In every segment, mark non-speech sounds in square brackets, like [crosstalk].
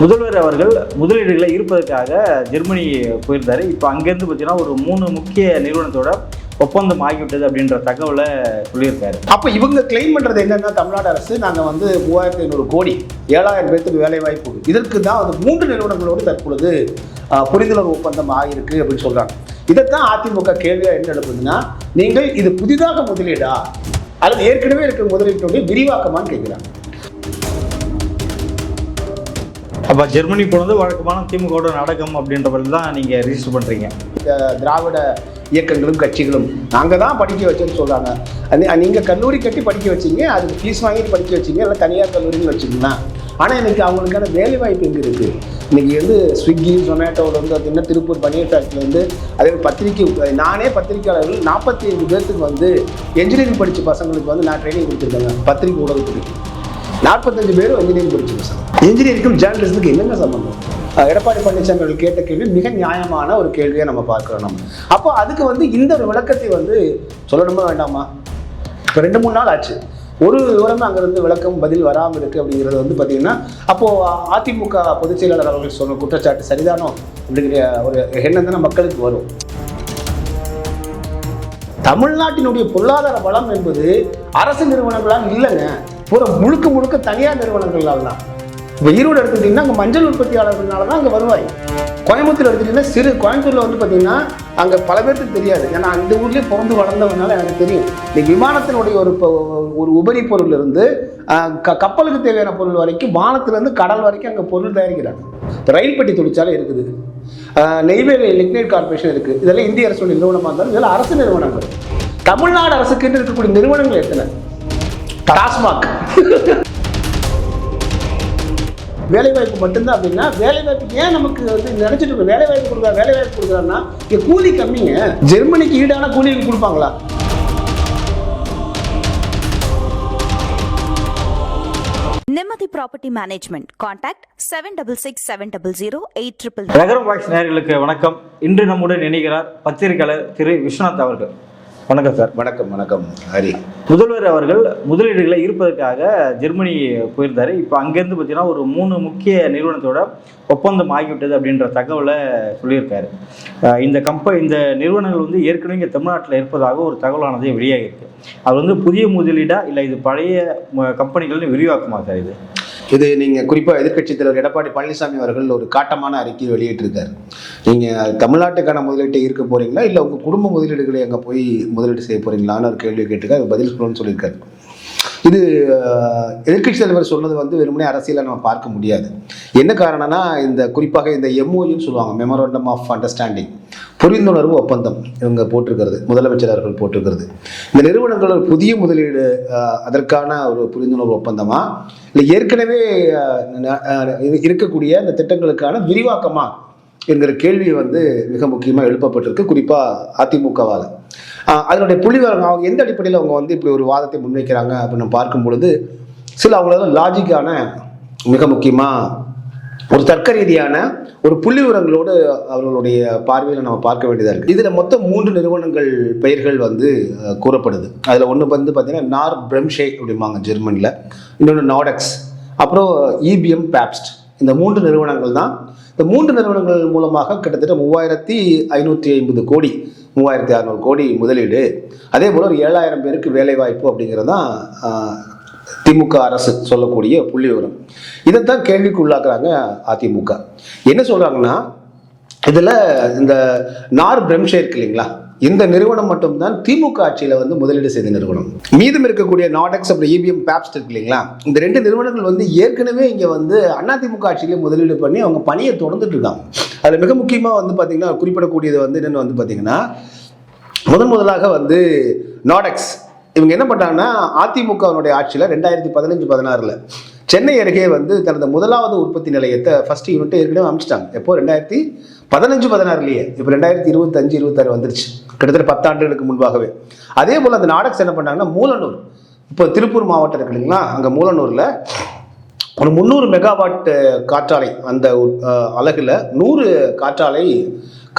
முதல்வர் அவர்கள் முதலீடுகளை ஈர்ப்பதற்காக ஜெர்மனி போயிருந்தார். இப்போ அங்கேருந்து பார்த்தீங்கன்னா ஒரு மூணு முக்கிய நிறுவனத்தோட ஒப்பந்தம் ஆகிவிட்டது அப்படின்ற தகவலை சொல்லியிருக்காரு. அப்போ இவங்க கிளைம் பண்ணுறது என்னென்னா தமிழ்நாடு அரசு நாங்கள் வந்து மூவாயிரத்தி ஐநூறு கோடி ஏழாயிரம் பேர்த்துக்கு வேலை வாய்ப்பு இதற்கு தான் வந்து மூன்று நிறுவனங்களோடு தற்பொழுது புரிந்துணர்வு ஒப்பந்தம் ஆகியிருக்கு அப்படின்னு சொல்கிறாங்க இதைத்தான் அதிமுக கேள்வியாக என்ன எழுப்புதுன்னா நீங்கள் இது புதிதாக முதலீடா? அல்லது ஏற்கனவே இருக்கிற முதலீட்டுடைய விரிவாக்கமான்னு கேட்குறாங்க அப்போ ஜெர்மனி போனது வழக்கமான திமுகவோட நாடகம் அப்படின்ற மாதிரி தான் நீங்கள் ரிஜிஸ்டர் பண்ணுறீங்க திராவிட இயக்கங்களும் கட்சிகளும் நாங்கள் தான் படிக்க வச்சோன்னு சொல்கிறாங்க நீங்கள் கல்லூரி கட்டி படிக்க வச்சீங்க அதுக்கு ஃபீஸ் வாங்கிட்டு படிக்க வச்சீங்க இல்லை தனியார் கல்லூரின்னு வச்சுக்கோங்களா ஆனால் இன்றைக்கி அவங்களுக்கான வேலை வாய்ப்பு எங்கே இருக்குது இன்னைக்கு வந்து ஸ்விக்கி ஜொமேட்டோவில் வந்து பார்த்தீங்கன்னா திருப்பூர் பனியர் ஃபேக்ட்ரிலேருந்து அதே மாதிரி பத்திரிக்கை நானே பத்திரிக்கையாளர்கள் நாற்பத்தி ஐந்து பேர்த்துக்கு வந்து என்ஜினியரிங் படித்த பசங்களுக்கு வந்து நான் ட்ரைனிங் கொடுத்துருக்கேங்க. பத்திரிக்கை ஊடகத்துக்கு. நாற்பத்தஞ்சு பேரும் இன்ஜினியரிங் படிச்சு பசங்க இன்ஜினியரிங்கும் ஜேர்னலிஸ்ட்டுக்கு என்னங்க சம்பந்தம்? எடப்பாடி பழனிசாமி அவர்கள் கேட்ட கேள்வி மிக நியாயமான ஒரு கேள்வியை நம்ம பார்க்கிறோம் நம்ம. அப்போ அதுக்கு வந்து இந்த ஒரு விளக்கத்தை வந்து சொல்லணுமா வேண்டாமா? இப்போ ரெண்டு மூணு நாள் ஆச்சு. ஒரு விவரமே அங்கிருந்து விளக்கம் பதில் வராமல் இருக்கு அப்படிங்கிறது வந்து பார்த்தீங்கன்னா அப்போ அதிமுக பொதுச் செயலாளர் அவர்கள் சொன்ன குற்றச்சாட்டு சரிதானோ அப்படிங்கிற ஒரு எண்ணம் தானே மக்களுக்கு வரும். தமிழ்நாட்டினுடைய பொருளாதார வளம் என்பது அரசு நிறுவனங்களால் இல்லைங்க. பூரா முழுக்க முழுக்க தனியார் நிறுவனங்களால் தான் இப்போ ஈரோடு எடுத்துக்கிட்டிங்கன்னா அங்கே மஞ்சள் உற்பத்தியாளர்களால தான் அங்கே வருவாய். கோயம்புத்தூர் எடுத்துக்கிட்டிங்கன்னா சிறு கோயம்புத்தூரில் வந்து பார்த்தீங்கன்னா அங்கே பல பேருக்கு தெரியாது. ஏன்னா அந்த ஊர்லேயே பிறந்து வளர்ந்தவனால எனக்கு தெரியும். இந்த விமானத்தினுடைய ஒரு ஒரு உபரி பொருள் இருந்து க கப்பலுக்கு தேவையான பொருள் வரைக்கும் வானத்திலேருந்து கடல் வரைக்கும் அங்கே பொருள் தயாரிக்கிறாங்க. இப்போ ரயில் பெட்டி தொழிற்சாலை இருக்குது. நெய்வேலி லிக்னைட் கார்பரேஷன் இருக்குது இதெல்லாம் இந்திய அரசுடைய நிறுவனமாக இருந்தாலும் இதெல்லாம் அரசு நிறுவனங்கள். தமிழ்நாடு அரசுக்கு இருக்கக்கூடிய நிறுவனங்கள் எத்தனை? டாஸ்மாக். வேலைவாய்ப்பு மட்டும்தான் அப்படின்னா வேலைவாய்ப்பு ஏன் நமக்கு வந்து நினைச்சிட்டு இருக்கோம்? வேலைவாய்ப்பு கொடுக்குறா வேலைவாய்ப்பு கொடுக்குறான்னா இங்கே கூலி கம்மிங்க. ஜெர்மனிக்கு ஈடான கூலி கொடுப்பாங்களா? Nimmathi property management contact seven double six seven double zero eight triple நகரம் வாய்ஸ் நேயர்களுக்கு வணக்கம். இன்று நம்முடன் இணைகிறார் பத்திரிகையாளர் திரு விஸ்வநாத் அவர்கள். வணக்கம் சார். வணக்கம் வணக்கம். ஹரி. முதல்வர் அவர்கள் முதலீடுகளை ஈர்ப்பதற்காக ஜெர்மனி போயிருந்தாரு. இப்போ அங்கேருந்து பார்த்தீங்கன்னா ஒரு மூணு முக்கிய நிறுவனத்தோட ஒப்பந்தம் ஆகிவிட்டது அப்படின்ற தகவலை சொல்லியிருக்காரு. இந்த கம்ப இந்த நிறுவனங்கள் வந்து ஏற்கனவே இங்கே தமிழ்நாட்டில் இருப்பதாக ஒரு தகவலானது வெளியாகிருக்கு அது வந்து புதிய முதலீடா இல்லை இது பழைய கம்பெனிகளின் விரிவாக்கமா சார் இது? இது நீங்கள் குறிப்பாக எதிர்க்கட்சித் தலைவர் எடப்பாடி பழனிசாமி அவர்கள் ஒரு காட்டமான அறிக்கையை வெளியிட்டிருக்காரு. நீங்கள் தமிழ்நாட்டுக்கான முதலீட்டை இருக்க போகிறீங்களா இல்லை உங்கள் குடும்ப முதலீடுகளை அங்கே போய் முதலீடு செய்ய போகிறீங்களான்னு ஒரு கேள்வி கேட்டிருக்காரு. அது பதில் சொல்லணும்னு சொல்லியிருக்காரு. இது எதிர்கட்சி எதிர்க்கட்சி தலைவர் சொன்னது வந்து வெறுமனே அரசியலை நம்ம பார்க்க முடியாது. என்ன காரணம்னா இந்த குறிப்பாக இந்த எம்ஓயுன்னு சொல்லுவாங்க மெமரண்டம் ஆஃப் அண்டர்ஸ்டாண்டிங் புரிந்துணர்வு ஒப்பந்தம் இவங்க போட்டிருக்கிறது முதலமைச்சர் அவர்கள் போட்டிருக்கிறது. இந்த நிறுவனங்கள் ஒரு புதிய முதலீடு அதற்கான ஒரு புரிந்துணர்வு ஒப்பந்தமா? இல்லை ஏற்கனவே இருக்கக்கூடிய இந்த திட்டங்களுக்கான விரிவாக்கமா? என்கிற கேள்வி வந்து மிக முக்கியமாக எழுப்பப்பட்டிருக்கு. குறிப்பாக அதிமுகவால். அதனுடைய புள்ளிவரம் அவங்க எந்த அடிப்படையில் அவங்க வந்து இப்படி ஒரு வாதத்தை முன்வைக்கிறாங்க அப்படின்னு பார்க்கும் பொழுது சில அவங்களோட லாஜிக்கான மிக முக்கியமாக ஒரு தர்க்க ரீதியான ஒரு புள்ளி விவரங்களோடு அவர்களுடைய பார்வையில் நம்ம பார்க்க வேண்டியதாக இருக்குது இதில் மொத்தம் மூன்று நிறுவனங்கள் பெயர்கள் வந்து கூறப்படுது. அதில் ஒன்று வந்து பார்த்தீங்கன்னா நார் பிரம்ஷே அப்படிம்பாங்க ஜெர்மனியில் இன்னொன்று நாடெக்ஸ் அப்புறம் இபிஎம் பேப்ஸ்ட் இந்த மூன்று நிறுவனங்கள் தான். இந்த மூன்று நிறுவனங்கள் மூலமாக கிட்டத்தட்ட மூவாயிரத்தி ஐநூற்றி ஐம்பது கோடி மூவாயிரத்தி அறநூறு கோடி முதலீடு. அதே போல் ஒரு ஏழாயிரம் பேருக்கு வேலைவாய்ப்பு அப்படிங்கிறது தான் திமுக அரசு சொல்லக்கூடிய புள்ளி விவரம் இதைத்தான் கேள்விக்கு உள்ளாக்குறாங்க அதிமுக. என்ன சொல்கிறாங்கன்னா இதில் இந்த நார் பிரம்ஷே இருக்கு இல்லைங்களா? இந்த நிறுவனம் மட்டும்தான் திமுக ஆட்சியில் வந்து முதலீடு செய்த நிறுவனம். மீதம் இருக்கக்கூடிய நாடெக்ஸ் அப்புறம் இபிஎம் பேப்ஸ்ட் இருக்கு இல்லைங்களா? இந்த ரெண்டு நிறுவனங்கள் வந்து ஏற்கனவே இங்கே வந்து அதிமுக ஆட்சியிலே முதலீடு பண்ணி அவங்க பணியை தொடர்ந்துட்டு இருக்காங்க. அதில் மிக முக்கியமாக வந்து பார்த்தீங்கன்னா குறிப்பிடக்கூடியது வந்து என்னென்னு வந்து பார்த்தீங்கன்னா முதன் முதலாக வந்து நாடெக்ஸ் இவங்க என்ன பண்ணாங்கன்னா அதிமுகவினுடைய ஆட்சியில் ரெண்டாயிரத்தி பதினஞ்சு பதினாறில் சென்னை அருகே வந்து தனது முதலாவது உற்பத்தி நிலையத்தை ஃபர்ஸ்ட் யூனிட்டை ஏற்கனவே அமைச்சிட்டாங்க. எப்போ? ரெண்டாயிரத்தி பதினஞ்சு பதினாறுலேயே. இப்போ ரெண்டாயிரத்தி இருபத்தஞ்சு இருபத்தாறு வந்துருச்சு. கிட்டத்தட்ட பத்தாண்டுகளுக்கு முன்பாகவே. அதே போல் அந்த நாடக்ஸ் என்ன பண்ணாங்கன்னா மூலனூர். இப்போ திருப்பூர் மாவட்டம் இருக்கு இல்லைங்களா? அங்கே மூலனூரில் ஒரு முந்நூறு மெகாவாட் காற்றாலை அந்த அலகில் நூறு காற்றாலை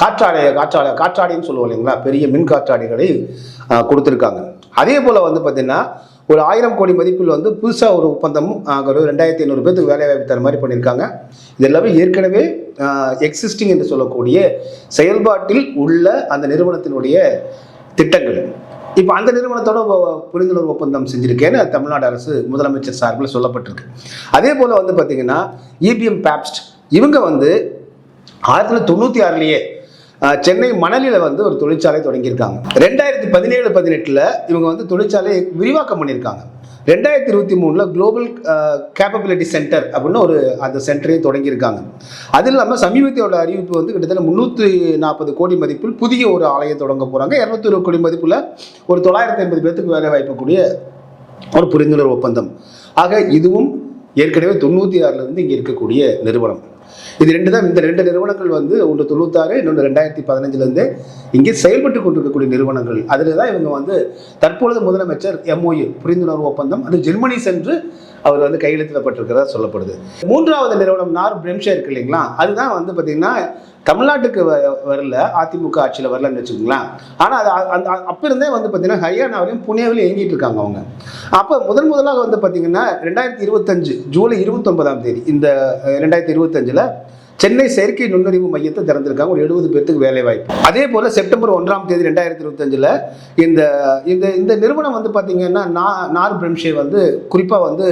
காற்றாலை காற்றாலை காற்றாடின்னு சொல்லுவோம் இல்லைங்களா? பெரிய மின் காற்றாடிகளை கொடுத்துருக்காங்க. அதே போல் வந்து பார்த்திங்கன்னா ஒரு ஆயிரம் கோடி மதிப்பில் வந்து புதுசாக ஒரு ஒப்பந்தம் ஆஹ், ஒரு ரெண்டாயிரத்தி ஐநூறு பேருக்கு வேலைவாய்ப்பு தர மாதிரி பண்ணியிருக்காங்க. இது எல்லாமே ஏற்கனவே எக்ஸிஸ்டிங் என்று சொல்லக்கூடிய செயல்பாட்டில் உள்ள அந்த நிறுவனத்தினுடைய திட்டங்கள். இப்போ அந்த நிறுவனத்தோட புரிந்துணர்வு ஒப்பந்தம் செஞ்சிருக்கேன்னு தமிழ்நாடு அரசு முதலமைச்சர் சார்பில் சொல்லப்பட்டிருக்கு. அதே போல் வந்து பார்த்தீங்கன்னா இபிஎம் பேப்ஸ்ட் இவங்க வந்து ஆயிரத்தி தொள்ளாயிரத்தி தொண்ணூற்றி ஆறுலேயே சென்னை மணலியில் வந்து ஒரு தொழிற்சாலை தொடங்கியிருக்காங்க. ரெண்டாயிரத்தி பதினேழு பதினெட்டில் இவங்க வந்து தொழிற்சாலையை விரிவாக்கம் பண்ணியிருக்காங்க. ரெண்டாயிரத்தி இருபத்தி மூணில் குளோபல் கேப்பபிலிட்டி சென்டர் அப்படின்னு ஒரு அந்த சென்டரையும் தொடங்கியிருக்காங்க. அது இல்லாமல் சமீபத்தியோட அறிவிப்பு வந்து கிட்டத்தட்ட முந்நூற்றி நாற்பது கோடி மதிப்பில் புதிய ஒரு ஆலையை தொடங்க போகிறாங்க இரநூத்தி இருபது கோடி மதிப்பில் ஒரு தொள்ளாயிரத்தி ஐம்பது பேர்த்துக்கு வேலை வாய்ப்புக்கூடிய ஒரு புரிந்துணர்வு ஒப்பந்தம். ஆக இதுவும் ஏற்கனவே தொண்ணூற்றி ஆறுலேருந்து இங்கே இருக்கக்கூடிய நிறுவனம். இது ரெண்டு தான் இந்த ரெண்டு நிறுவனங்கள் வந்து ஒன்று தொண்ணூத்தாறு இன்னொன்று ரெண்டாயிரத்தி பதினஞ்சுலேருந்து இங்கே செயல்பட்டு கொண்டிருக்கக்கூடிய நிறுவனங்கள். அதில் தான் இவங்க வந்து தற்பொழுது முதலமைச்சர் எம்ஓயு புரிந்துணர்வு ஒப்பந்தம். அது ஜெர்மனி சென்று அவர் வந்து கையெழுத்திடப்பட்டிருக்கிறதா சொல்லப்படுது. மூன்றாவது நிறுவனம் நார் பிரம்ஷே இருக்கு இல்லைங்களா? அதுதான் வந்து பார்த்திங்கன்னா தமிழ்நாட்டுக்கு வ- வரல அதிமுக ஆட்சியில் வரலன்னு வச்சுக்கோங்களேன். ஆனால் அது அந்த அப்போ இருந்தே வந்து பார்த்தீங்கன்னா ஹரியானாவிலையும் புனேவிலையும் இயங்கிட்டு இருக்காங்க அவங்க. அப்போ முதன் முதலாக வந்து பார்த்தீங்கன்னா ரெண்டாயிரத்தி இருபத்தஞ்சு ஜூலை இருபத்தொன்பதாம் தேதி இந்த ரெண்டாயிரத்தி இருபத்தஞ்சில் சென்னை செயற்கை நுண்ணறிவு மையத்தை திறந்திருக்காங்க. ஒரு எழுபது பேர்த்துக்கு வேலை வாய்ப்பு அதே போல் செப்டம்பர் ஒன்றாம் தேதி ரெண்டாயிரத்தி இருபத்தஞ்சில் இந்த இந்த இந்த நிறுவனம் வந்து பார்த்திங்கன்னா நா நார் பிரம்ஷே வந்து குறிப்பாக வந்து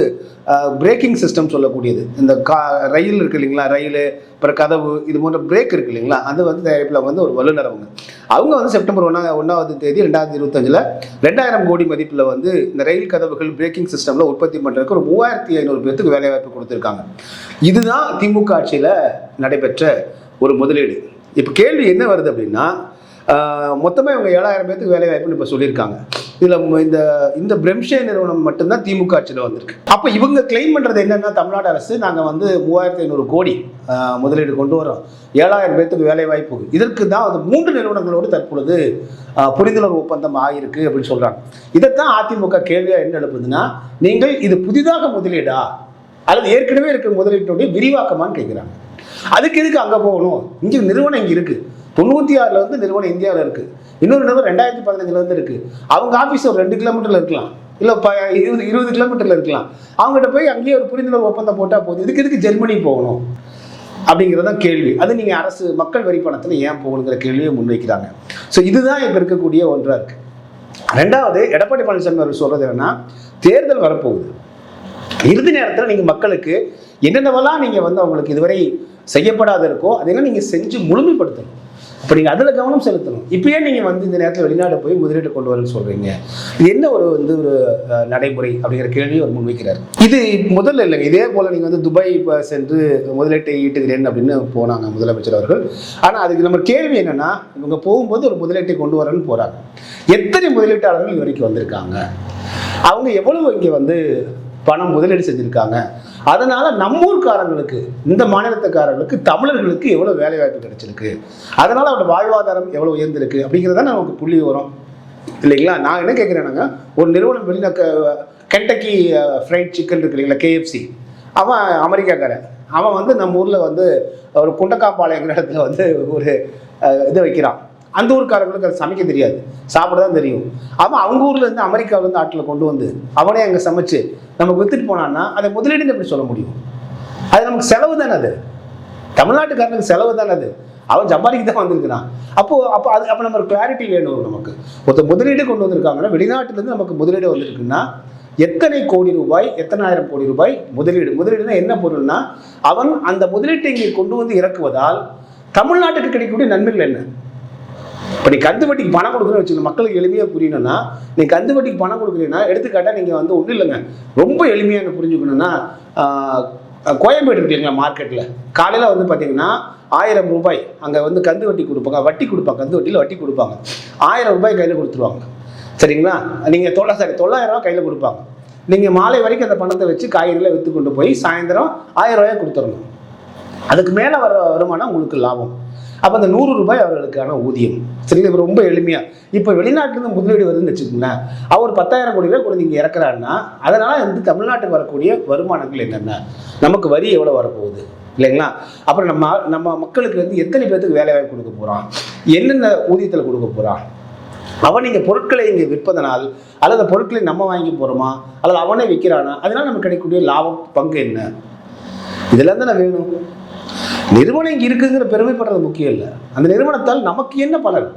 பிரேக்கிங் சிஸ்டம் சொல்லக்கூடியது. இந்த கா ரயில் இருக்கு இல்லைங்களா? ரயில் அப்புறம் கதவு இது போன்ற பிரேக் இருக்கு இல்லைங்களா? அது வந்து தயாரிப்பில் வந்து ஒரு வல்லுநர் அவங்க. அவங்க வந்து செப்டம்பர் ஒன்றா ஒன்றாவது தேதி ரெண்டாயிரத்தி இருபத்தஞ்சில் ரெண்டாயிரம் கோடி மதிப்பில் வந்து இந்த ரயில் கதவுகள் பிரேக்கிங் சிஸ்டமில் உற்பத்தி பண்ணுறதுக்கு ஒரு மூவாயிரத்தி ஐநூறு பேர்த்துக்கு வேலைவாய்ப்பு கொடுத்துருக்காங்க. இதுதான் திமுக ஆட்சியில் நடைபெற்ற ஒரு முதலீடு. இப்போ கேள்வி என்ன வருது அப்படின்னா மொத்தமாக இவங்க ஏழாயிரம் பேர்த்துக்கு வேலை வாய்ப்புன்னு இப்போ சொல்லியிருக்காங்க. இதில் இந்த இந்த பிரம்ஷே நிறுவனம் மட்டும்தான் திமுக ஆட்சியில் வந்திருக்கு. அப்போ இவங்க கிளைம் பண்ணுறது என்னன்னா தமிழ்நாடு அரசு நாங்கள் வந்து மூவாயிரத்தி ஐநூறு கோடி முதலீடு கொண்டு வரோம் ஏழாயிரம் பேர்த்துக்கு வேலை வாய்ப்பு இதற்கு தான் அது மூன்று நிறுவனங்களோடு தற்பொழுது புரிந்துணர்வு ஒப்பந்தம் ஆகியிருக்கு அப்படின்னு சொல்கிறாங்க இதைத்தான் அதிமுக கேள்வியாக என்ன எழுப்புதுன்னா நீங்கள் இது புதிதாக முதலீடா? அல்லது ஏற்கனவே இருக்கிற முதலீட்டுடைய விரிவாக்கமான்னு கேட்குறாங்க அதுக்கு எதுக்கு அங்கே போகணும்? இங்கே நிறுவனம் இங்கே இருக்குது தொண்ணூற்றி ஆறில் வந்து நிறுவனம் இந்தியாவில் இருக்குது இன்னொரு நிறுவனம் ரெண்டாயிரத்தி பதினஞ்சில் வந்து இருக்குது அவங்க ஆஃபீஸ் ஒரு ரெண்டு கிலோமீட்டரில் இருக்கலாம். இல்லை ப இருபது இருபது கிலோமீட்டரில் இருக்கலாம். அவங்ககிட்ட போய் அங்கேயே ஒரு புரிந்துணர்வு ஒப்பந்தம் போட்டால் போதும். இதுக்கு எதுக்கு ஜெர்மனி போகணும்? அப்படிங்கிறது தான் கேள்வி. அது நீங்கள் அரசு மக்கள் வரி பணத்தில் ஏன் போகணுங்கிற கேள்வியை முன்வைக்கிறாங்க. ஸோ இதுதான் இப்போ இருக்கக்கூடிய ஒன்றாக இருக்குது ரெண்டாவது எடப்பாடி பழனிசாமி அவர் சொல்கிறது என்னன்னா தேர்தல் வரப்போகுது. இறுதி நேரத்தில் நீங்கள் மக்களுக்கு என்னென்னவெல்லாம் நீங்கள் வந்து அவங்களுக்கு இதுவரை செய்யப்படாத இருக்கோ அதெல்லாம் நீங்கள் செஞ்சு முழுமைப்படுத்தணும். அப்போ நீங்கள் அதில் கவனம் செலுத்தணும். இப்பயே நீங்கள் வந்து இந்த நேரத்தில் வெளிநாடு போய் முதலீடு கொண்டு வரேன்னு சொல்கிறீங்க இது என்ன ஒரு வந்து ஒரு நடைமுறை அப்படிங்கிற கேள்வியை அவர் முன்வைக்கிறார். இது முதல்ல இல்லைங்க. இதே போல் நீங்கள் வந்து துபாய் இப்போ சென்று முதலீட்டை ஈட்டுகிறேன் அப்படின்னு போனாங்க முதலமைச்சர் அவர்கள். ஆனால் அதுக்கு நம்ம கேள்வி என்னென்னா இவங்க போகும்போது ஒரு முதலீட்டை கொண்டு வரேன்னு போகிறாங்க எத்தனை முதலீட்டாளர்கள் இது வரைக்கும் வந்திருக்காங்க? அவங்க எவ்வளவு இங்கே வந்து பணம் முதலீடு செஞ்சுருக்காங்க. அதனால நம்மூர்காரங்களுக்கு இந்த மாநிலத்துக்காரங்களுக்கு தமிழர்களுக்கு எவ்வளோ வேலை வாய்ப்பு கிடைச்சிருக்கு? அதனால் அவரோட வாழ்வாதாரம் எவ்வளோ உயர்ந்திருக்கு அப்படிங்கிறத நமக்கு புள்ளி வரும் இல்லைங்களா? நான் என்ன கேட்குறேன்னாங்க ஒரு நிறுவனம் வெளியில் கென்டக்கி ஃப்ரைட் சிக்கன் இருக்கு இல்லைங்களா? கேஎஃப்சி அவன் அமெரிக்காக்காரன். அவன் வந்து நம்ம ஊரில் வந்து ஒரு குண்டக்காப்பாளையங்கிற இடத்துல வந்து ஒரு இது வைக்கிறான். அந்த ஊருக்காரங்களுக்கு அது சமைக்க தெரியாது. சாப்பிட தான் தெரியும். அவன் அவங்க ஊர்லேருந்து அமெரிக்காவிலேருந்து ஆட்டில் கொண்டு வந்து அவனே அங்கே சமைச்சு நமக்கு வித்துட்டு போனான்னா அதை முதலீடுன்னு எப்படி சொல்ல முடியும்? அது நமக்கு செலவு தானே அது? தமிழ்நாட்டுக்காரனுக்கு செலவு தானே அது? அவன் ஜப்பானிக்கு தான் வந்திருக்கிறான். அப்போ அப்போ அது அப்போ நம்ம ஒரு கிளாரிட்டி வேணும் நமக்கு. ஒருத்தர் முதலீடு கொண்டு வந்திருக்காங்கன்னா வெளிநாட்டிலேருந்து நமக்கு முதலீடு வந்திருக்குன்னா எத்தனை கோடி ரூபாய் எத்தனை ஆயிரம் கோடி ரூபாய் முதலீடு? முதலீடுனா என்ன பொருள்னா அவன் அந்த முதலீட்டை இங்கே கொண்டு வந்து இறக்குவதால் தமிழ்நாட்டுக்கு கிடைக்கக்கூடிய நன்மைகள் என்ன? இப்போ நீ கந்து வட்டிக்கு பணம் கொடுக்குறேன்னு வச்சுக்கோங்க மக்களுக்கு எளிமையாக புரியணும்னா நீ கந்து வட்டிக்கு பணம் கொடுக்குறீங்கன்னா எடுத்துக்காட்டால் நீங்கள் வந்து ஒன்றும் இல்லைங்க. ரொம்ப எளிமையாக எனக்கு புரிஞ்சுக்கணும்னா கோயம்பேடு இருக்கு மார்க்கெட்டில் காலையில் வந்து பார்த்தீங்கன்னா ஆயிரம் ரூபாய் அங்கே வந்து கந்து வட்டி கொடுப்பாங்க வட்டி கொடுப்பாங்க கந்து வட்டியில் வட்டி கொடுப்பாங்க. ஆயிரம் ரூபாய் கையில் கொடுத்துருவாங்க. சரிங்களா? நீங்கள் தொள்ளா சாரி தொள்ளாயிரம் ரூபாய் கையில் கொடுப்பாங்க. நீங்கள் மாலை வரைக்கும் அந்த பணத்தை வச்சு காய்கறிகளை விற்று கொண்டு போய் சாயந்தரம் ஆயிரம் ரூபாய் கொடுத்துடணும். அதுக்கு மேலே வர வருமானம் உங்களுக்கு லாபம். அப்போ அந்த நூறு ரூபாய் அவர்களுக்கான ஊதியம். சரிங்களா இப்போ ரொம்ப எளிமையாக இப்போ வெளிநாட்டிலேருந்து முதலீடு வருதுன்னு வச்சுக்கோங்களேன். அவர் பத்தாயிரம் கோடி ரூபாய் கொண்டு இங்கே இறக்குறாருன்னா அதனால் வந்து தமிழ்நாட்டுக்கு வரக்கூடிய வருமானங்கள் என்னென்ன? நமக்கு வரி எவ்வளோ வரப்போகுது? இல்லைங்களா? அப்புறம் நம்ம நம்ம மக்களுக்கு வந்து எத்தனை பேர்த்துக்கு வேலை வாய்ப்பு கொடுக்க போகிறான் என்னென்ன ஊதியத்தில் கொடுக்க போகிறான் அவன் இங்கே பொருட்களை இங்கே விற்பதனால் அல்லது பொருட்களை நம்ம வாங்கி போகிறோமா அல்லது அவனே விற்கிறானா அதனால் நமக்கு கிடைக்கக்கூடிய லாபம் பங்கு என்ன? இதெல்லாம் தானே வேணும்? நிறுவனம் இங்கே இருக்குங்கிற பெருமைப்படுறது முக்கியம் இல்லை. அந்த நிறுவனத்தால் நமக்கு என்ன பலன்?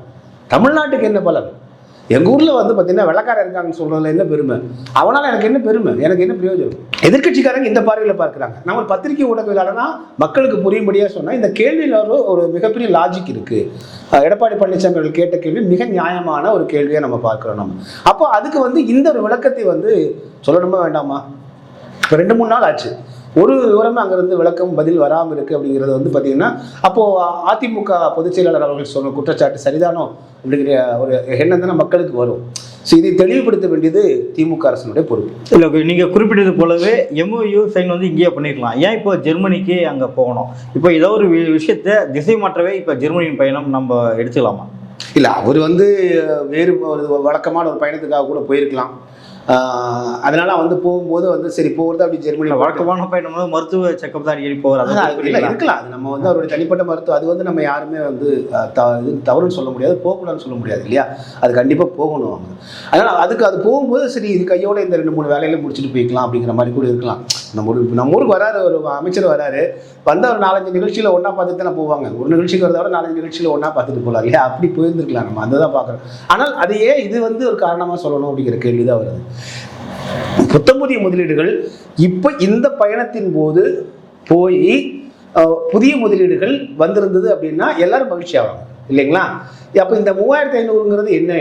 தமிழ்நாட்டுக்கு என்ன பலன்? எங்கள் ஊரில் வந்து பார்த்தீங்கன்னா வெள்ளக்காரன் இருக்காங்கன்னு சொல்கிறதுல என்ன பெருமை? அவனால் எனக்கு என்ன பெருமை? எனக்கு என்ன பிரயோஜனம்? எதிர்கட்சிக்காரங்க இந்த பார்வையில் பார்க்குறாங்க. நம்ம பத்திரிக்கை பத்திரிகை ஊடகவியலாளனா மக்களுக்கு புரியும்படியாக சொன்னால் இந்த கேள்வியில் ஒரு ஒரு மிகப்பெரிய லாஜிக் இருக்குது எடப்பாடி பழனிசாமி அவர்கள் கேட்ட கேள்வி மிக நியாயமான ஒரு கேள்வியை நம்ம பார்க்குறோம் நம்ம. அப்போ அதுக்கு வந்து இந்த ஒரு விளக்கத்தை வந்து சொல்லணுமா வேண்டாமா? இப்போ ரெண்டு மூணு நாள் ஆச்சு. ஒரு விவரமே அங்கேருந்து விளக்கம் பதில் வராமல் இருக்குது அப்படிங்கிறது வந்து பார்த்தீங்கன்னா அப்போது அதிமுக பொதுச் செயலாளர் அவர்கள் சொன்ன குற்றச்சாட்டு சரிதானோ அப்படிங்கிற ஒரு எண்ணம் தானே மக்களுக்கு வரும். ஸோ இதை தெளிவுபடுத்த வேண்டியது திமுக அரசினுடைய பொறுப்பு. இல்லை நீங்கள் குறிப்பிட்டது போலவே எம்ஓயு சைன் வந்து இங்கேயே பண்ணியிருக்கலாம் ஏன் இப்போ ஜெர்மனிக்கு அங்கே போகணும்? இப்போ ஏதோ ஒரு விஷயத்தை திசை மாற்றவே இப்போ ஜெர்மனியின் பயணம் நம்ம எடுத்துக்கலாமா? இல்லை அவர் வந்து வேறு ஒரு வழக்கமான ஒரு பயணத்துக்காக கூட போயிருக்கலாம். அதனால வந்து போகும்போது வந்து சரி போகிறது அப்படி ஜெர்மனி வழக்கமான பயணம் மருத்துவ செக்கப் தான் அடிக்கடி இல்லை இருக்கலாம். அது நம்ம வந்து அவருடைய தனிப்பட்ட மருத்துவம் அது வந்து நம்ம யாருமே வந்து இது தவறுன்னு சொல்ல முடியாது போகக்கூடாதுன்னு சொல்ல முடியாது இல்லையா? அது கண்டிப்பாக போகணும் அவங்க. அதனால் அதுக்கு அது போகும்போது சரி இது கையோட இந்த ரெண்டு மூணு வேலையில முடிச்சுட்டு போய்க்கலாம் அப்படிங்கிற மாதிரி கூட இருக்கலாம். நம்ம ஊருக்கு நம்ம ஊருக்கு வராரு ஒரு அமைச்சர் வராரு. வந்த ஒரு நாலஞ்சு நிகழ்ச்சியில் ஒன்றா பார்த்துட்டு தான் போவாங்க. ஒரு நிகழ்ச்சிக்கு வரத விட நாலஞ்சு நிகழ்ச்சியில் ஒன்றா பார்த்துட்டு போகலாம் இல்லையா? அப்படி போயிருந்துருக்கலாம் நம்ம. அதை தான் பார்க்குறோம். ஆனால் அதையே இது வந்து ஒரு காரணமாக சொல்லணும் அப்படிங்கிற கேள்வி தான் வருது. புத்தம் புதிய முதலீடுகள் இப்போ இந்த பயணத்தின் போது போய் புதிய முதலீடுகள் வந்திருந்தது அப்படின்னா எல்லாரும் மகிழ்ச்சி ஆவாங்க. இல்லைங்களா? அப்போ இந்த மூவாயிரத்தி ஐநூறுங்கிறது என்ன?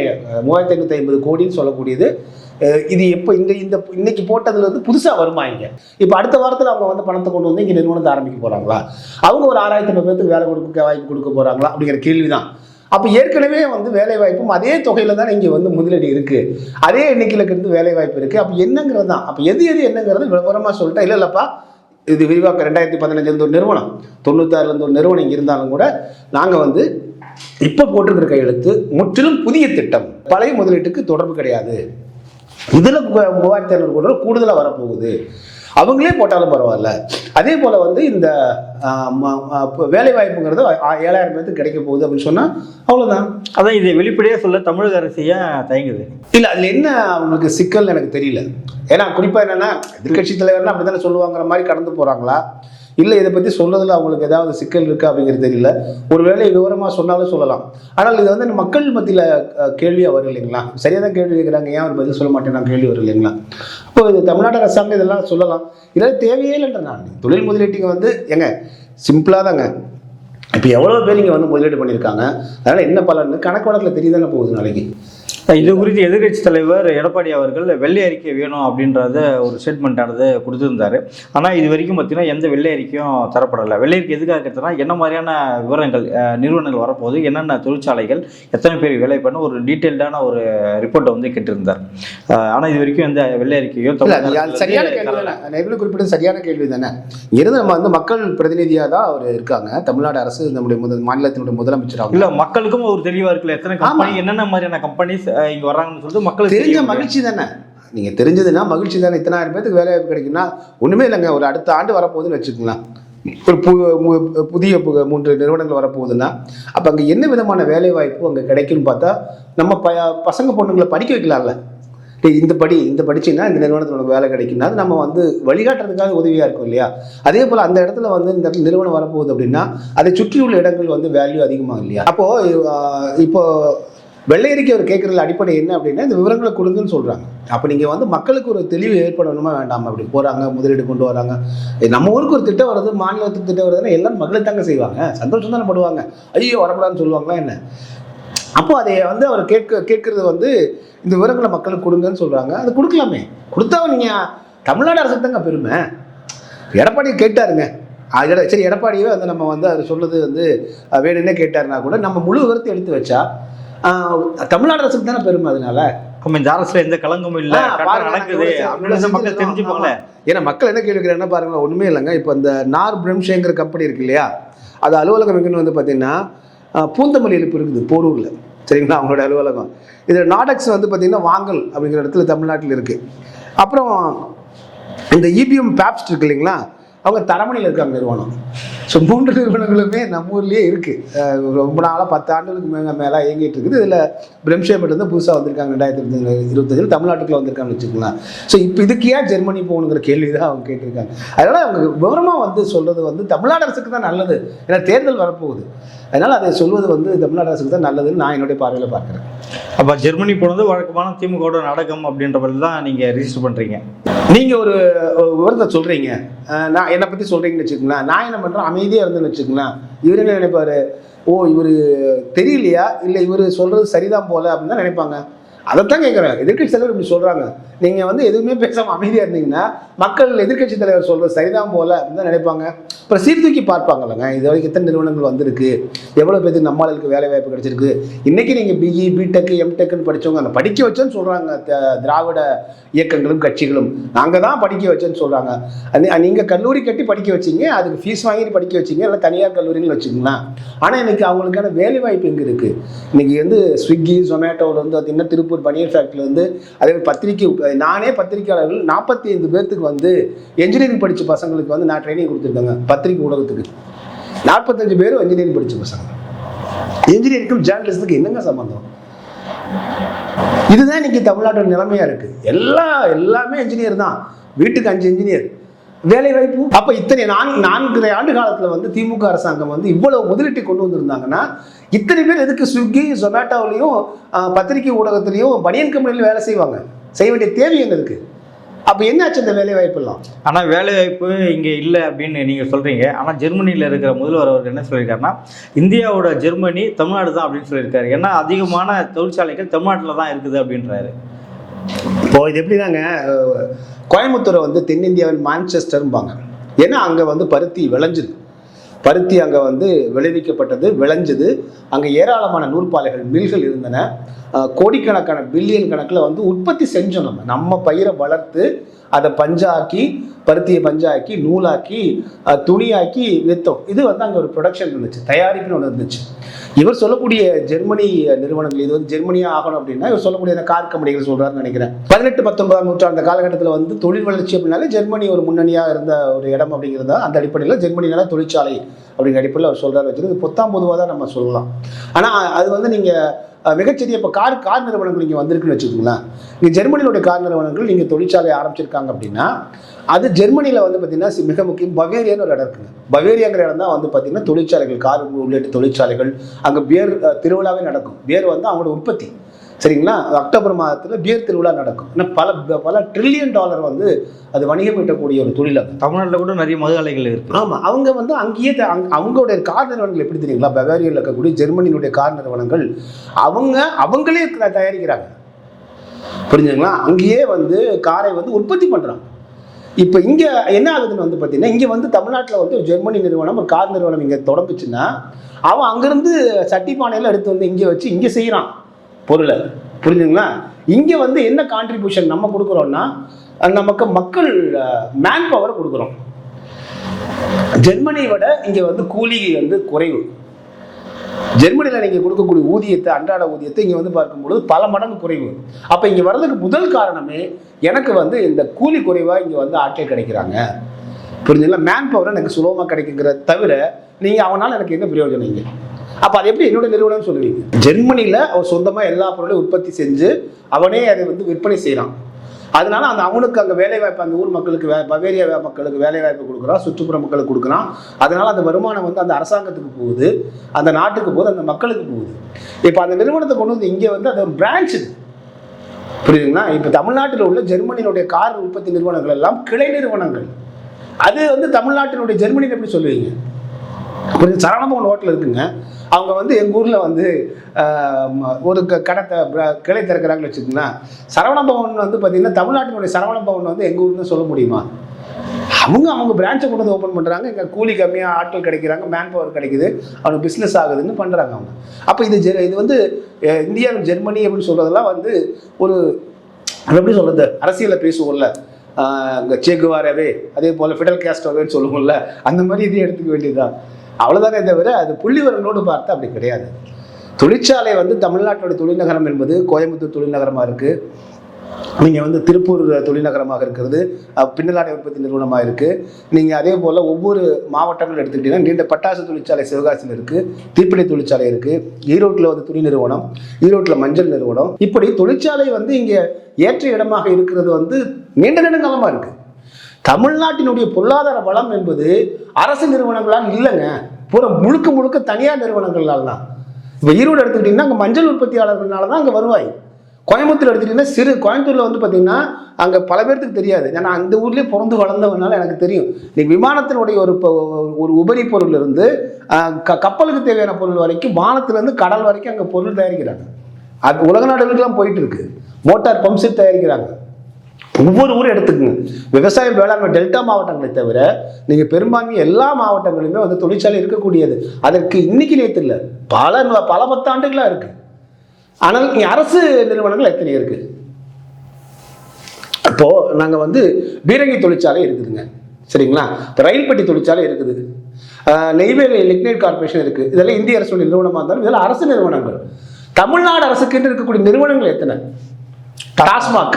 மூவாயிரத்தி ஐநூற்றி ஐம்பது கோடின்னு சொல்லக்கூடியது இது எப்போ இந்த இந்த இன்னைக்கு போட்டதுல இருந்து புதுசாக வருமா இங்கே? இப்போ அடுத்த வாரத்தில் அவங்க வந்து பணத்தை கொண்டு வந்து இங்கே நிறுவனத்தை ஆரம்பிக்க போகிறாங்களா அவங்க ஒரு ஆறாயிரத்தி ஐநூறு பேருக்கு வேலை கொடுக்க வாய்ப்பு கொடுக்க போகிறாங்களா அப்படிங்கிற கேள்வி தான் அப்போ ஏற்கனவே வந்து வேலை வாய்ப்பும் அதே தொகையில் தான் இங்கே வந்து முதலீடு இருக்குது அதே எண்ணிக்கையில் இருந்து வேலை வாய்ப்பு இருக்குது அப்போ என்னங்கிறது தான் அப்போ எது எது என்னங்கிறது விவரமாக சொல்லிட்டா இல்லை இல்லைப்பா இது விரிவாக்க ரெண்டாயிரத்தி பதினஞ்சுலேருந்து ஒரு நிறுவனம் தொண்ணூத்தாறுலேருந்து ஒரு நிறுவனம் இங்கே இருந்தாலும் கூட நாங்கள் வந்து இப்போ போட்டிருக்கிற கையெழுத்து முற்றிலும் புதிய திட்டம். பழைய முதலீட்டுக்கு தொடர்பு கிடையாது. இதில் மூவாயிரத்தி ஐநூறு கோடி ரூபா கூடுதலாக வரப்போகுது. அவங்களே போட்டாலும் பரவாயில்ல. அதே போல் வந்து இந்த வேலை வாய்ப்புங்கிறது ஏழாயிரம் பேருக்கு கிடைக்க போகுது அப்படின்னு சொன்னால் அவ்வளோதான் அதான் இதை வெளிப்படையாக சொல்ல தமிழக அரசு ஏன் தயங்குது? இல்லை அதில் என்ன அவங்களுக்கு சிக்கல் எனக்கு தெரியல. ஏன்னா குறிப்பாக என்னென்னா எதிர்கட்சி தலைவர்னா அப்படி தானே சொல்லுவாங்கிற மாதிரி கடந்து போகிறாங்களா இல்லை இதை பற்றி சொல்றதுல அவங்களுக்கு ஏதாவது சிக்கல் இருக்கா அப்படிங்கிறது தெரியல. ஒருவேளை விவரமாக சொன்னாலும் சொல்லலாம். ஆனால் இது வந்து மக்கள் மத்தியில் கேள்வியாக வரும் இல்லைங்களா? சரியாக தான் கேள்வி கேட்குறாங்க. ஏன் அவர் பதில் சொல்ல மாட்டேன் கேள்வி வரும் இல்லைங்களா? இப்போ இது தமிழ்நாடு அரசாங்கம் இதெல்லாம் சொல்லலாம். இதெல்லாம் தேவையே இல்லைன்ற நான் தொழில் முதலீட்டுக்கு வந்து ஏங்க சிம்பிளாக தாங்க. இப்போ எவ்வளோ பேர் இங்கே வந்து முதலீடு பண்ணியிருக்காங்க? அதனால் என்ன பலன்னு கணக்கு வழக்கில் தெரியதானே போகுது நாளைக்கு. இது குறித்து எதிர்க்கட்சி தலைவர் எடப்பாடி அவர்கள் வெள்ளை அறிக்கை வேணும் அப்படின்றத ஒரு ஸ்டேட்மெண்ட் ஆனது கொடுத்திருந்தாரு. ஆனால் இது வரைக்கும் பார்த்தீங்கன்னா எந்த வெள்ளை அறிக்கையும் தரப்படலை. வெள்ளை அறிக்கை எதுக்காக கேட்டதுன்னா என்ன மாதிரியான விவரங்கள் நிறுவனங்கள் வரப்போகுது என்னென்ன தொழிற்சாலைகள் எத்தனை பேர் வேலை பண்ண ஒரு டீட்டெயில்டான ஒரு ரிப்போர்ட்டை வந்து கேட்டிருந்தார். ஆனால் இது வரைக்கும் எந்த வெள்ளை அறிக்கையோ சரியான கேள்வி குறிப்பிட்ட சரியான கேள்வி தானே. இருந்து நம்ம வந்து மக்கள் பிரதிநிதியாக தான் அவர் இருக்காங்க. தமிழ்நாடு அரசு நம்முடைய முதல் மாநிலத்தினுடைய முதலமைச்சராக இல்ல மக்களுக்கும் ஒரு தெளிவா இருக்குல்ல எத்தனை கம்பெனி என்னென்ன மாதிரியான கம்பெனிஸ் இங்க வர்றாங்கன்னு சொல்லிட்டு மக்களுக்கு தெரிஞ்ச. மகிழ்ச்சி தானே? நீங்க தெரிஞ்சதுன்னா மகிழ்ச்சி தானே? இத்தனாயிரம் பேருக்கு வேலை வாய்ப்பு கிடைக்குன்னா ஒண்ணுமே இல்லைங்க. ஒரு அடுத்த ஆண்டு வரப்போகுதுன்னு வச்சுக்கலாம் ஒரு பு புதிய மூன்று நிறுவனங்கள் வரப்போகுதுன்னா அப்போ அங்கே என்ன விதமான வேலை வாய்ப்பு அங்கே கிடைக்கும்னு பார்த்தா நம்ம ப பசங்க பொண்ணுங்களை படிக்க வைக்கலாம்ல. இந்த படி இந்த படிச்சீங்கன்னா இந்த நிறுவனத்தில் உனக்கு வேலை கிடைக்குன்னா அது நம்ம வந்து வழிகாட்டுறதுக்காக உதவியாக இருக்கும் இல்லையா? அதே போல் அந்த இடத்துல வந்து இந்த நிறுவனம் வரப்போகுது அப்படின்னா அதை சுற்றியுள்ள இடங்கள் வந்து வேல்யூ அதிகமாக இல்லையா? அப்போது இப்போ வெள்ளையறிக்கை அவர் கேட்குறதுல அடிப்படை என்ன அப்படின்னா இந்த விவரங்களை கொடுங்கன்னு சொல்கிறாங்க அப்போ நீங்கள் வந்து மக்களுக்கு ஒரு தெளிவு ஏற்படணுமா வேண்டாமா? அப்படி போகிறாங்க முதலீடு கொண்டு வராங்க. நம்ம ஊருக்கு ஒரு திட்டம் வருது மாநிலத்துக்கு திட்டம் வருதுன்னா எல்லாம் மகளை தாங்க செய்வாங்க. சந்தோஷம் தானே படுவாங்க. ஐயோ வரக்கூடாதுன்னு சொல்லுவாங்களா என்ன? அப்போ அதை வந்து அவர் கேட்க கேட்கறது வந்து இந்த விவரங்களை மக்களுக்கு கொடுங்கன்னு சொல்கிறாங்க அது கொடுக்கலாமே. கொடுத்தா நீங்கள் தமிழ்நாடு அரசுக்கு தாங்க பெருமை. எடப்பாடி கேட்டாருங்க. ஆ, சரி எடப்பாடியே வந்து நம்ம வந்து அது சொல்றது வந்து வேணும்னே கேட்டாருன்னா கூட நம்ம முழு விவரத்தை எடுத்து வச்சா தமிழ்நாடு அரசுக்கு தானே பெருமை அதனால? இந்த அரசுல எந்த கலங்கமும் இல்ல. பாருங்க, நடக்குது மக்கள். தெரிஞ்சுப்பாங்களே. ஏன்னா மக்கள் என்ன கேள்வி கேட்குறாங்கன்னா பாருங்களேன் ஒன்றுமே இல்லைங்க. இப்போ இந்த நார் பிரம்ஷேங்கிற கம்பெனி இருக்கு இல்லையா? அது அலுவலகம் எங்கன்னு வந்து பார்த்தீங்கன்னா பூந்தமல்லி எழுப்பு இருக்குது போரூரில். சரிங்களா? அவங்களோட அலுவலகம். இதில் நாடக்ஸ் வந்து பார்த்தீங்கன்னா வாங்கல் அப்படிங்கிற இடத்துல தமிழ்நாட்டில் இருக்குது அப்புறம் இந்த இபிஎம் பேப்ஸ்ட் இருக்கு இல்லைங்களா? அவங்க தரமணியில் இருக்காங்க நிறுவனம். ஸோ மூன்று நிறுவனங்களுமே நம்ம ஊர்லேயே இருக்குது ரொம்ப நாளாக பத்து ஆண்டுகளுக்கு மேலே மேலே இயங்கிட்டு இருக்குது. இதில் பிரம்ஷேபட் வந்து புதுசாக வந்திருக்காங்க. ரெண்டாயிரத்தி இருபத்தஞ்சு இருபத்தஞ்சில் தமிழ்நாட்டுக்குள்ள வந்திருக்காங்கன்னு வச்சுக்கலாம் ஸோ இப்போ இதுக்கு ஏன் ஜெர்மனி போகணுங்கிற கேள்வி தான் அவங்க கேட்டிருக்காங்க. அதனால் அவங்க விவரமாக வந்து சொல்கிறது வந்து தமிழ்நாடு அரசுக்கு தான் நல்லது. ஏன்னா தேர்தல் வரப்போகுது. அதனால் அதை சொல்வது வந்து தமிழ்நாடு அரசுக்கு தான் நல்லதுன்னு நான் என்னுடைய பார்வையில் பார்க்குறேன். அப்போ ஜெர்மனி போனது வழக்கமான திமுகவோட நாடகம் அப்படின்ற மாதிரி தான் நீங்கள் ரிஜிஸ்டர் பண்ணுறீங்க நீங்கள் ஒரு விவரத்தை சொல்கிறீங்க நான் என்னை பற்றி சொல்கிறீங்கன்னு வச்சுக்கோங்களேன். நான் என்ன பண்ணுறேன் அமைதியாக இருந்தேன்னு வச்சுக்கோங்களேன். இவர் என்ன நினைப்பார்? ஓ இவர் தெரியலையா? இல்லை இவர் சொல்கிறது சரிதான் போல அப்படின்னு தான் நினைப்பாங்க. அதைத்தான் கேட்குறேன் எதிர்க்கட்சி தலைவர் இப்படி சொல்கிறாங்க நீங்கள் வந்து எதுவுமே பேசாமல் அமைதியாக இருந்தீங்கன்னா மக்கள் எதிர்க்கட்சி தலைவர் சொல்கிறது சரிதான் போல அப்படின்னு தான் நினைப்பாங்க. அப்புறம் சீர்தூக்கி பார்ப்பாங்கல்லங்க. இது வரைக்கும் எத்தனை நிறுவனங்கள் வந்திருக்கு? எவ்வளோ பேருக்கு நம்மளுக்கு வேலை வாய்ப்பு கிடைச்சிருக்கு? இன்றைக்கி நீங்கள் பிஇ பிடெக் எம்டெக்னு படித்தவங்க அந்த படிக்க வச்சேன்னு சொல்கிறாங்க திராவிட இயக்கங்களும் கட்சிகளும். நாங்கள் தான் படிக்க வச்சேன்னு சொல்கிறாங்க நீங்கள் கல்லூரி கட்டி படிக்க வச்சிங்க அதுக்கு ஃபீஸ் வாங்கி படிக்க வச்சீங்க இல்லை தனியார் கல்லூரின்னு வச்சுக்கலாம் ஆனால் இன்றைக்கி அவங்களுக்கான வேலை வாய்ப்பு எங்கே இருக்குது இன்றைக்கி வந்து ஸ்விக்கி ஜொமேட்டோவில் வந்து பார்த்திங்கன்னா திருப்பூர் பனியர் ஃபேக்ட்ரியில் வந்து அதே மாதிரி பத்திரிக்கை நானே பத்திரிக்கையாளர்கள் நாற்பத்தி ஐந்து பேர்த்துக்கு வந்து என்ஜினியரிங் படித்த பசங்களுக்கு வந்து நான் ட்ரைனிங் கொடுத்துருக்கேங்க பத்திரிக்கை ஊடகத்துக்கு. நாற்பத்தஞ்சு பேரும் இன்ஜினியரிங் படித்த பசங்க. இன்ஜினியரிங்க்கும் ஜேர்னலிஸ்ட்டுக்கு என்னங்க சம்மந்தம் இதுதான் இன்னைக்கு தமிழ்நாட்டோட நிலைமையா இருக்கு. எல்லா எல்லாமே இன்ஜினியர் தான். வீட்டுக்கு அஞ்சு இன்ஜினியர் வேலை வாய்ப்பு? அப்ப இத்தனை நான் நான்கு ஆண்டு காலத்துல வந்து திமுக அரசாங்கம் வந்து இவ்வளவு முதலீட்டை கொண்டு வந்திருந்தாங்கன்னா இத்தனை பேர் எதுக்கு ஸ்விக்கி ஜொமேட்டோலையும் பத்திரிகை ஊடகத்திலையும் பனியன் கம்பெனிலையும் வேலை செய்வாங்க? செய்ய வேண்டிய தேவை என்ன இருக்கு? அப்ப என்னாச்சு இந்த வேலை வாய்ப்பெல்லாம்? ஆனால் வேலைவாய்ப்பு இங்கே இல்லை அப்படின்னு நீங்கள் சொல்கிறீங்க ஆனால் ஜெர்மனியில் இருக்கிற முதல்வர் அவர் என்ன சொல்லியிருக்காருன்னா இந்தியாவோட ஜெர்மனி தமிழ்நாடு தான் அப்படின்னு சொல்லியிருக்காரு. ஏன்னா அதிகமான தொழிற்சாலைகள் தமிழ்நாட்டில் தான் இருக்குது அப்படின்றாரு. இப்போ இது எப்படிதாங்க கோயம்புத்தூரை வந்து தென்னிந்தியாவின் மான்செஸ்டர்ம்பாங்க. ஏன்னா அங்கே வந்து பருத்தி விளைஞ்சுது. பருத்தி அங்கே வந்து விளைவிக்கப்பட்டது விளைஞ்சது. அங்கே ஏராளமான நூற்பாலைகள் மில்கள் இருந்தன. கோடிக்கணக்கான பில்லியன் கணக்கில் வந்து உற்பத்தி செஞ்சோம் நம்ம. நம்ம பயிரை வளர்த்து அதை பஞ்சாக்கி பருத்தியை பஞ்சாக்கி நூலாக்கி துணியாக்கி விற்றோம் இது வந்து அங்கே ஒரு ப்ரொடக்ஷன் இருந்துச்சு தயாரிப்புன்னு ஒன்று இருந்துச்சு. இவர் சொல்லக்கூடிய ஜெர்மனி நிறுவனங்கள் இது வந்து ஜெர்மனியா ஆகணும் அப்படின்னா இவர் சொல்லக்கூடிய அந்த கார் கம்பெனிகள் சொல்றாருன்னு நினைக்கிறேன். பதினெட்டு பத்தொன்பதாம் நூற்றாண்டு காலகட்டத்தில் வந்து தொழில் வளர்ச்சி அப்படின்னாலே ஜெர்மனி ஒரு முன்னணியாக இருந்த ஒரு இடம் அப்படிங்கிறது அந்த அடிப்படையில் ஜெர்மனினால தொழிற்சாலை அப்படிங்கிற அடிப்படையில் அவர் சொல்றாரு. வச்சுருக்கு பொத்தாம் பொதுவாக தான் நம்ம சொல்லலாம். ஆனால் அது வந்து நீங்கள் மிகச்சிறிய இப்போ கார் கார் நிறுவனங்கள் இங்கே வந்திருக்குன்னு வச்சுக்கோங்களேன். இங்கே ஜெர்மனியோட கார் நிறுவனங்கள் நீங்கள் தொழிற்சாலை ஆரம்பிச்சிருக்காங்க அப்படின்னா அது ஜெர்மனியில் வந்து பார்த்தீங்கன்னா மிக முக்கியம். பவேரியான்னு ஒரு இடம் இருக்குங்க. பவேரியாங்கிற இடம் தான் வந்து பார்த்தீங்கன்னா தொழிற்சாலைகள் கார் உள்ளிட்ட தொழிற்சாலைகள் அங்கே பியர் திருவிழாவே நடக்கும். பியர் வந்து அவங்களோட உற்பத்தி. சரிங்களா? அக்டோபர் மாதத்தில் பியர் திருவிழா நடக்கும். ஏன்னா பல பல ட்ரில்லியன் டாலர் வந்து அது வணிகம் ஈட்டக்கூடிய ஒரு தொழில் அது. தமிழ்நாட்டில் கூட நிறைய மது ஆலைகள் இருக்குது ஆமாம் அவங்க வந்து அங்கேயே அவங்களுடைய கார் நிறுவனங்கள் எப்படி தெரியுங்களா? பவேரியில் இருக்கக்கூடிய ஜெர்மனியினுடைய கார் நிறுவனங்கள் அவங்க அவங்களே தயாரிக்கிறாங்க. புரிஞ்சுங்களா அங்கேயே வந்து காரை வந்து உற்பத்தி பண்ணுறாங்க இப்போ இங்கே என்ன ஆகுதுன்னு வந்து பார்த்தீங்கன்னா இங்கே வந்து தமிழ்நாட்டில் வந்து ஜெர்மனி நிறுவனம் ஒரு கார் நிறுவனம் இங்கே தொடங்குச்சுன்னா அவன் அங்கேருந்து சட்டி பானையில் எடுத்து வந்து இங்கே வச்சு இங்கே செய்கிறான் பொருளை. புரிஞ்சுங்களா இங்கே வந்து என்ன கான்ட்ரிபியூஷன் நம்ம கொடுக்குறோம்னா நமக்கு மக்கள் மேன் பவர் கொடுக்குறோம். ஜெர்மனியை விட இங்கே வந்து கூலி வந்து குறைவு. ஜெர்மனியில் நீங்கள் கொடுக்கக்கூடிய ஊதியத்தை அன்றாட ஊதியத்தை இங்கே வந்து பார்க்கும்பொழுது பல மடங்கு குறைவு. அப்போ இங்கே வர்றதுக்கு முதல் காரணமே எனக்கு வந்து இந்த கூலி குறைவாக இங்கே வந்து ஆட்கள் கிடைக்கிறாங்க. புரிஞ்சுங்களா மேன் பவர் எனக்கு சுலபமாக கிடைக்குங்கிற தவிர நீங்கள் அவனால் எனக்கு என்ன பிரயோஜனம் இங்கே? அப்போ அது எப்படி என்னோட நிறுவனம் சொல்லுவீங்க? ஜெர்மனியில் அவன் சொந்தமாக எல்லா பொருளையும் உற்பத்தி செஞ்சு அவனே அதை வந்து விற்பனை செய்கிறான் அதனால அந்த அவனுக்கு அங்கே வேலை வாய்ப்பு அந்த ஊர் மக்களுக்கு வே பவேரியா மக்களுக்கு வேலை வாய்ப்பு கொடுக்குறான் சுற்றுப்புற மக்களுக்கு கொடுக்குறான் அதனால அந்த வருமானம் வந்து அந்த அரசாங்கத்துக்கு போகுது. அந்த நாட்டுக்கு போகுது அந்த மக்களுக்கு போகுது. இப்போ அந்த நிறுவனத்தை கொண்டு வந்து இங்கே வந்து அது ஒரு பிரான்ச் இது. புரியுதுங்களா? இப்போ தமிழ்நாட்டில் உள்ள ஜெர்மனியினுடைய கார் உற்பத்தி நிறுவனங்கள் எல்லாம் கிளை நிறுவனங்கள். அது வந்து தமிழ்நாட்டினுடைய ஜெர்மனியில் எப்படி சொல்லுவீங்க? புரியுது? சரவணபவன் ஹோட்டல் இருக்குங்க. அவங்க வந்து எங்கள் ஊரில் வந்து ம- ஒரு க- கடை த- கிளை திறக்கிறாங்கன்னு வச்சுக்கோங்களேன். சரவணபவன் வந்து பார்த்தீங்கன்னா தமிழ்நாட்டினுடைய சரவண பவன் வந்து எங்கள் ஊர்னு சொல்ல முடியுமா? அவங்க அவங்க பிரான்ச்சை கொண்டு வந்து ஓப்பன் பண்ணுறாங்க இங்கே கூலி கம்மியாக ஆட்கள் கிடைக்கிறாங்க மேன் பவர் கிடைக்குது. அவனுக்கு பிஸ்னஸ் ஆகுதுன்னு பண்ணுறாங்க அவங்க. அப்போ இது ஜெ இது வந்து இந்தியா ஜெர்மனி அப்படின்னு சொல்கிறதெல்லாம் வந்து ஒரு எப்படி சொல்கிறது அரசியலில் பேசுவோம்ல. இந்த சேகுவாரவே அதே போல் ஃபிடல் கேஸ்டோவேன்னு சொல்லுவோம்ல. அந்த மாதிரி இதையும் எடுத்துக்க வேண்டியதுதான். அவ்வளோதானே தவிர அது புள்ளிவரங்களோடு பார்த்தா அப்படி கிடையாது. தொழிற்சாலை வந்து தமிழ்நாட்டோட தொழில்நகரம் என்பது கோயம்புத்தூர் தொழில்நகரமாக இருக்குது நீங்கள் வந்து திருப்பூர் தொழில்நகரமாக இருக்கிறது. பின்னலாடை உற்பத்தி நிறுவனமாக இருக்குது நீங்கள் அதே போல் ஒவ்வொரு மாவட்டங்கள் எடுத்துக்கிட்டீங்கன்னா நீண்ட பட்டாசு தொழிற்சாலை சிவகாசியில் இருக்குது தீப்பிடி தொழிற்சாலை இருக்குது ஈரோட்டில் வந்து துணி நிறுவனம் ஈரோட்டில் மஞ்சள் நிறுவனம். இப்படி தொழிற்சாலை வந்து இங்கே ஏற்ற இடமாக இருக்கிறது வந்து நீண்ட நெடுங்காலமாக இருக்குது தமிழ்நாட்டினுடைய பொருளாதார வளம் என்பது அரசு நிறுவனங்களால் இல்லைங்க. பூரா முழுக்க முழுக்க தனியார் நிறுவனங்களால் தான் இப்போ ஈரோடு எடுத்துக்கிட்டிங்கன்னா அங்கே மஞ்சள் உற்பத்தியாளர்களால தான் அங்கே வருவாய். கோயம்புத்தூர் எடுத்துக்கிட்டிங்கன்னா சிறு கோயம்புத்தூரில் வந்து பார்த்தீங்கன்னா அங்கே பல பேர்த்துக்கு தெரியாது. ஏன்னா அந்த ஊர்லேயே பிறந்து வளர்ந்தவனால எனக்கு தெரியும். இன்னைக்கு விமானத்தினுடைய ஒரு ஒரு உபரி பொருள் இருந்து க கப்பலுக்கு தேவையான பொருள் வரைக்கும் வானத்திலேருந்து கடல் வரைக்கும் அங்கே பொருள் தயாரிக்கிறாங்க. அது உலக நாடுகளுக்கெல்லாம் போயிட்டு இருக்கு. மோட்டார் பம்ப் செட் தயாரிக்கிறாங்க. ஒவ்வொரு ஊரும் எடுத்துக்கங்க. விவசாயம் வேளாண்மை டெல்டா மாவட்டங்களை தவிர நீங்கள் பெரும்பான்மை எல்லா மாவட்டங்களிலுமே வந்து தொழிற்சாலை இருக்கக்கூடியது. அதற்கு இன்னைக்கு நேற்று இல்லை. பல பல பத்தாண்டுகளாக இருக்கு. ஆனால் இங்க அரசு நிறுவனங்கள் எத்தனை இருக்கு? இப்போ நாங்கள் வந்து பீரங்கி தொழிற்சாலை இருக்குதுங்க. சரிங்களா? இப்போ ரயில்பட்டி தொழிற்சாலை இருக்குது. நெய்வேலி லிக்னைட் கார்பரேஷன் இருக்கு. இதெல்லாம் இந்திய அரசு நிறுவனமாக இருந்தாலும் இதெல்லாம் அரசு நிறுவனங்கள். தமிழ்நாடு அரசுக்கு இருக்கக்கூடிய நிறுவனங்கள் எத்தனை? டாஸ்மாக்.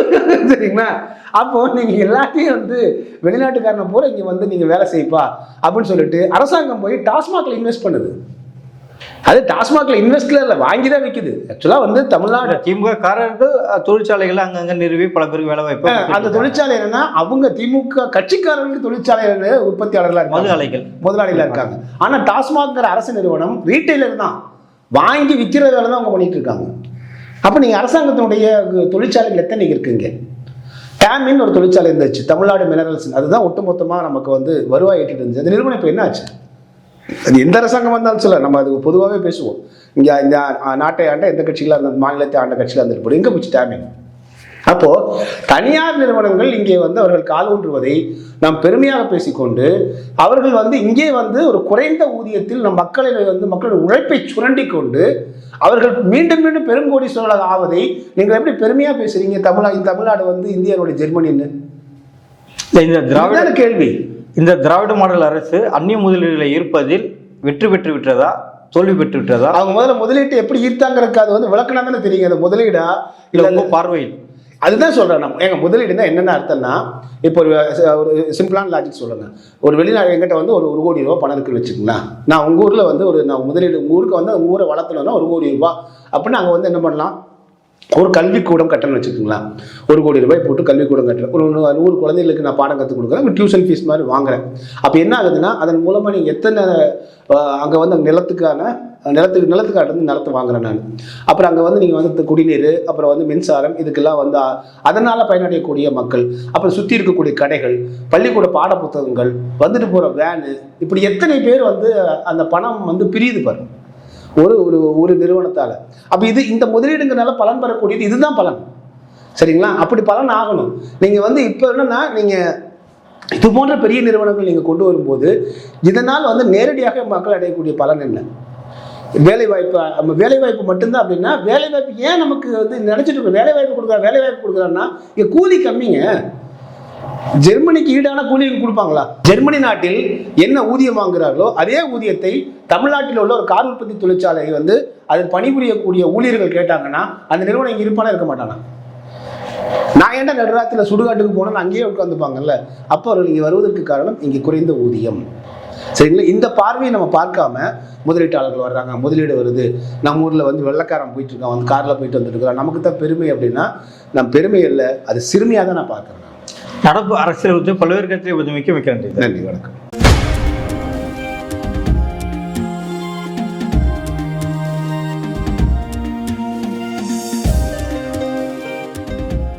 [laughs] சரிங்களா? அப்போ நீங்க எல்லாத்தையும் வந்து வெளிநாட்டுக்காரனை பூரா இங்க வந்து நீங்க வேலை செய்ப்பா அப்படின்னு சொல்லிட்டு அரசாங்கம் போய் டாஸ்மாக்ல இன்வெஸ்ட் பண்ணுது. அது டாஸ்மாக்ல இன்வெஸ்ட்ல இல்லை வாங்கி தான் விற்குது ஆக்சுவலா வந்து தமிழ்நாடு. திமுக காரர்கள் தொழிற்சாலைகளை அங்கங்க நிறுவி பல பேருக்கு வேலை வாய்ப்பு அந்த தொழிற்சாலை என்னன்னா அவங்க திமுக கட்சிக்காரர்களுக்கு தொழிற்சாலை உற்பத்தியாளர்களா மது இருக்காங்க. முதலாளிகளா. இருக்காங்க. ஆனா டாஸ்மாக்ங்கிற அரசு நிறுவனம் ரீட்டைலர் தான். வாங்கி விற்கிற வேலை தான் அவங்க பண்ணிட்டு இருக்காங்க. அப்போ நீங்கள் அரசாங்கத்தினுடைய தொழிற்சாலைகள் எத்தனை இருக்குங்க? டேமின் ஒரு தொழிற்சாலை இருந்துச்சு. தமிழ்நாடு மினரல்ஸ் அதுதான் ஒட்டுமொத்தமாக நமக்கு வந்து வருவாய் ஈட்டிட்டு இருந்துச்சு. அந்த நிறுவனம் இப்போ என்ன ஆச்சு அது எந்த அரசாங்கம் வந்தாலும் சொல்ல நம்ம அது பொதுவாகவே பேசுவோம். இங்கே இந்த நாட்டை ஆண்ட எந்த கட்சியில இருந்த மாநிலத்தை ஆண்ட கட்சியில் இருந்துட்டு எங்க போச்சு டேமின் அப்போ தனியார் நிறுவனங்கள் இங்கே வந்து அவர்கள் கால் ஊன்றுவதை நாம் பெருமையாக பேசிக்கொண்டு அவர்கள் வந்து இங்கே வந்து ஒரு குறைந்த ஊதியத்தில் நம் மக்களை வந்து மக்களுடைய உழைப்பை சுரண்டி கொண்டு அவர்கள் மீண்டும் மீண்டும் பெருங்கோடீஸ்வரர்களாக ஆவதை நீங்கள் எப்படி பெருமையா பேசுறீங்க? தமிழா தமிழ்நாடு வந்து இந்தியாவுடைய ஜெர்மனின்னு. இந்த திராவிட கேள்வி. இந்த திராவிட மாடல் அரசு அந்நிய முதலீடுகளை ஈர்ப்பதில் வெற்றி பெற்று விட்டதா? தோல்வி பெற்று விட்டதா? அவங்க முதல்ல முதலீட்டை எப்படி ஈர்த்தாங்கிறதுக்கு அது வந்து விளக்கணா தானே தெரியுங்க அந்த முதலீடா? இல்ல பார்வையில். அதுதான் சொல்கிறேன் நம்ம எங்கள் முதலீடுனா என்னென்ன அர்த்தம்னா இப்போ ஒரு ஒரு சிம்பிளான லாஜிக் சொல்லுங்க. ஒரு வெளிநாடு எங்கிட்ட வந்து ஒரு ஒரு கோடி ரூபா பணம் இருக்குன்னு வச்சுக்கலாம் நான் உங்கள் ஊரில் வந்து ஒரு நான் முதலீடு உங்கள் ஊருக்கு வந்து உங்கள் ஊரை வளர்த்தணும்னா ஒரு கோடி ரூபாய் அப்படின்னு அங்கே வந்து என்ன பண்ணலாம்? ஒரு கல்விக்கூடம் கட்டணம் வச்சுக்கோங்களேன். ஒரு கோடி ரூபாய் போட்டு கல்விக்கூடம் கட்டுறேன். ஒரு நூறு குழந்தைகளுக்கு நான் பாடம் கற்றுக் கொடுக்குறேன். டியூஷன் ஃபீஸ் மாதிரி வாங்குறேன். அப்போ என்ன ஆகுதுன்னா அதன் மூலமாக நீங்கள் எத்தனை அங்கே வந்து அந்த நிலத்துக்கான நிலத்துக்கு நிலத்துக்காக இருந்து நிலத்தை வாங்குறேன் நான். அப்புறம் அங்கே வந்து நீங்கள் வந்து குடிநீர் அப்புறம் வந்து மின்சாரம் இதுக்கெல்லாம் வந்து அதனால் பயனடையக்கூடிய மக்கள் அப்புறம் சுற்றி இருக்கக்கூடிய கடைகள் பள்ளிக்கூட பாட புத்தகங்கள் வந்துட்டு போகிற வேனு இப்படி எத்தனை பேர் வந்து அந்த பணம் வந்து பிரியுது பாருங்கள் ஒரு ஒரு ஒரு நிறுவனத்தால். அப்போ இது இந்த முதலீடுங்கிறனால பலன் பெறக்கூடியது இதுதான் பலன். சரிங்களா? அப்படி பலன் ஆகணும். நீங்கள் வந்து இப்போ என்னன்னா நீங்கள் இது போன்ற பெரிய நிறுவனங்கள் நீங்கள் கொண்டு வரும்போது இதனால் வந்து நேரடியாக மக்கள் அடையக்கூடிய பலன் என்ன? வேலைவாய்ப்பு நம்ம வேலைவாய்ப்பு மட்டும்தான் அப்படின்னா வேலைவாய்ப்பு ஏன் நமக்கு வந்து நினச்சிட்டு இருக்கோம்? வேலை வாய்ப்பு கொடுக்குறா வேலைவாய்ப்பு கொடுக்குறான்னா இங்கே கூலி கம்மிங்க. ஜெர்மனிக்கு ஈடான கூலிகள் கொடுப்பாங்களா? ஜெர்மனி நாட்டில் என்ன ஊதியம் வாங்குறார்களோ அதே ஊதியத்தை தமிழ்நாட்டில் உள்ள ஒரு கார் உற்பத்தி தொழிற்சாலை வந்து அதில் பணிபுரியக்கூடிய ஊழியர்கள் கேட்டாங்கன்னா அந்த நிறுவனம் இங்கே இருப்பானா இருக்க மாட்டானா? நான் ஏன்டா நடுராத்தில் சுடுகாட்டுக்கு போனேன்னு அங்கேயே உட்காந்துப்பாங்கல்ல அப்போ அவர்கள் இங்கே வருவதற்கு காரணம் இங்கே குறைந்த ஊதியம். சரிங்களா? இந்த பார்வையை நம்ம பார்க்காம முதலீட்டாளர்கள் வர்றாங்க. முதலீடு வருது. நம்ம ஊரில் வந்து வெள்ளக்காரன் போயிட்டு இருக்கான். வந்து காரில் போயிட்டு வந்துட்டு இருக்கிறான் நமக்கு தான் பெருமை அப்படின்னா நம் பெருமை இல்லை. அது சிறுமையாக தான் நான் பார்க்குறேன். நடப்பு அரசியல் பல்வேறு கட்சியை மிக்க மிக்க நன்றி நன்றி வணக்கம்.